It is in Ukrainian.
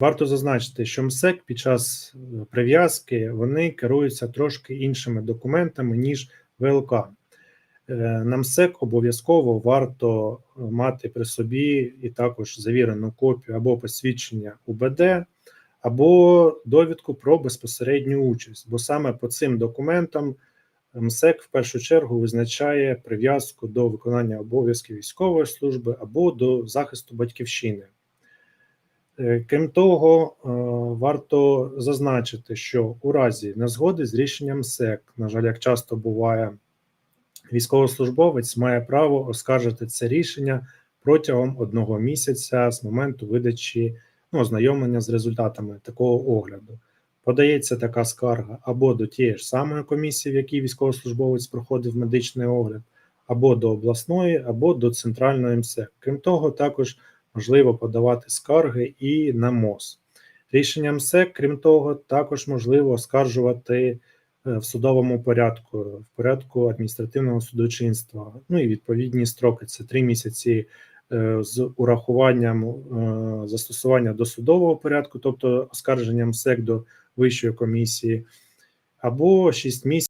Варто зазначити, що МСЕК під час е, прив'язки вони керуються трошки іншими документами, ніж ВЛК. Е, На МСЕК обов'язково варто е, мати при собі і також завірену копію або посвідчення УБД, або довідку про безпосередню участь, бо саме по цим документам МСЕК в першу чергу визначає прив'язку до виконання обов'язків військової служби або до захисту батьківщини. Е, Крім того, е, варто зазначити, що у разі незгоди з рішенням СЕК, на жаль, як часто буває, військовослужбовець має право оскаржити це рішення протягом одного місяця з моменту видачі ну, ознайомлення з результатами такого огляду. Подається така скарга або до тієї ж самої комісії, в якій військовослужбовець проходив медичний огляд, або до обласної, або до центральної МСЕК. Крім того, також можливо подавати скарги і на МОЗ. Рішенням МСЕК, крім того, також можливо оскаржувати е, в судовому порядку, в порядку адміністративного судочинства. Ну і відповідні строки це три місяці е, з урахуванням е, застосування до судового порядку, тобто оскарженням МСЕК до вищої комісії, або 6 місяців.